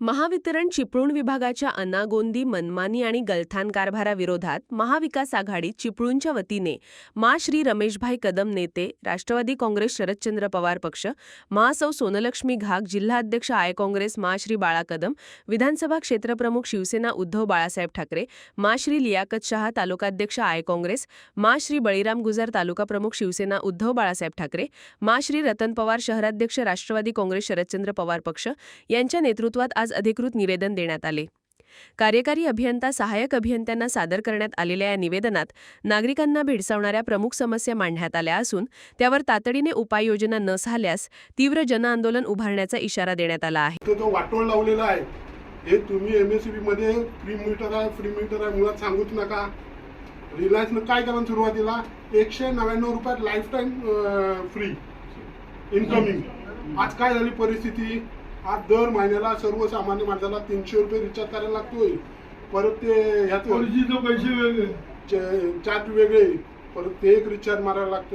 महावितरण चिपळूण विभागाच्या अनागोंदी मनमानी आणि गलथान कारभाराविरोधात महाविकास आघाडी चिपळूणच्या वतीने मा. श्री. रमेशभाई कदम नेते राष्ट्रवादी काँग्रेस शरदचंद्र पवार पक्ष महासौ सोनलक्ष्मी घाग जिल्हाध्यक्ष आय. काँग्रेस मा. श्री. बाळा कदम विधानसभा क्षेत्रप्रमुख शिवसेना उद्धव बाळासाहेब ठाकरे मा. श्री. लियाकत शहा तालुकाध्यक्ष आय. काँग्रेस मा. श्री. बळीराम गुजर तालुका प्रमुख शिवसेना उद्धव बाळासाहेब ठाकरे मा. श्री. रतन पवार शहराध्यक्ष राष्ट्रवादी काँग्रेस शरदचंद्र पवार पक्ष यांच्या नेतृत्वात आज आज अधिकृत निवेदन देण्यात आले. कार्यकारी अभियंता सहाय्यक अभियंत्यांना सादर करण्यात आलेल्या या निवेदनात नागरिकांना भेडसावणाऱ्या प्रमुख समस्या मांडण्यात आल्या असून त्यावर तातडीने उपाययोजना न झाल्यास तीव्र जनआंदोलन उभारण्याचा इशारा देण्यात आला आहे. तो जो वाटोळ लावलेला आहे हे तुम्ही एम एस सी मध्ये फ्री मीटर आहे फ्री मीटर आहे मुळात सांगूच नका. रिलायन्सनं काय केलं सुरुवातीला? एकशे नव्याण्णव रुपयात लाईफ टाईम फ्री इन्कमिंग आज काय झाली परिस्थिती? आज दर महिन्याला सर्वसामान्य माणसाला तीनशे रुपये रिचार्ज करायला लागतोय. परत ते ह्यात पैसे वेगळे. चार्ज वेगळे. परत ते एक रिचार्ज मारायला लागतोय.